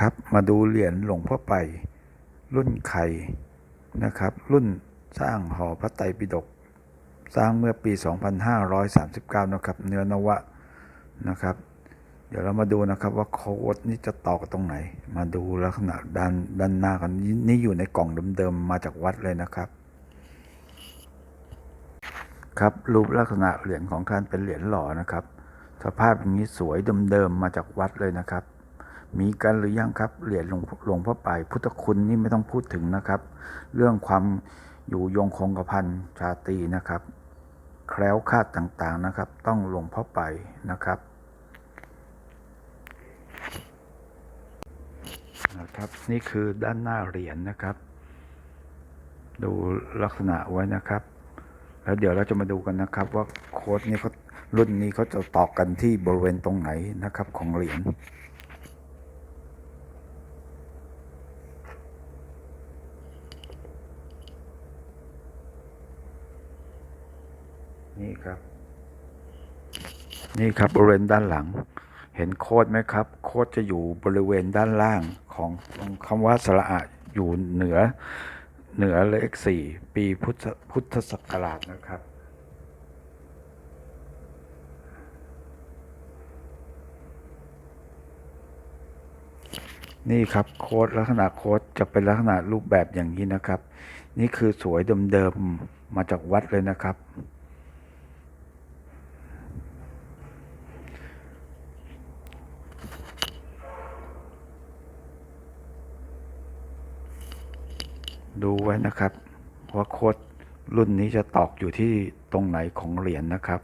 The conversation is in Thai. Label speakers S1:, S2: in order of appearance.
S1: ครับ มาดูเหรียญหลวงพ่อไป รุ่นไข่นะครับ รุ่นสร้างหอพระไตรปิฎกสร้างเมื่อปี 2539 นะครับ เนื้อนวะนะครับ เดี๋ยวเรามาดูนะครับว่าโค้ดนี่จะต่อกับตรงไหน มาดูลักษณะด้านด้านหน้ากันนี่อยู่ในกล่องเดิมๆมาจากวัดเลยนะครับ ครับรูปลักษณะเหรียญของท่านเป็นเหรียญหล่อนะครับ สภาพอย่างนี้สวยเดิมๆมาจากวัดเลยนะครับ มีกันหรือยังครับเหรียญหลวงหลวงพ่อไปพุทธคุณนี่ไม่ต้องพูดถึงนะครับ เรื่องความอยู่ยงคงกระพันชาตีนะครับ แคล้วคลาดต่างๆนะครับ ต้องหลวงพ่อไปนะครับนะครับ นี่คือด้านหน้าเหรียญนะครับ ดูลักษณะไว้นะครับ แล้วเดี๋ยวเราจะมาดูกันนะครับ ว่าโค้ดนี้เขารุ่นนี้เขาจะตอกกันที่บริเวณตรงไหนนะครับของเหรียญ นี่ครับ นี่ครับบริเวณด้านหลัง เห็นโคดไหมครับ โคดจะอยู่บริเวณด้านล่างของของคำว่าสระอะอยู่เหนือเหนือเลขสี่ปีพุทธพุทธศักราชนะครับ นี่ครับโค้ดลักษณะโค้ดจะเป็นลักษณะรูปแบบอย่างนี้นะครับ นี่คือสวยเดิมๆมาจากวัดเลยนะครับ ดูไว้นะครับ ว่าโค้ดรุ่นนี้จะตอกอยู่ที่ตรงไหนของเหรียญนะครับ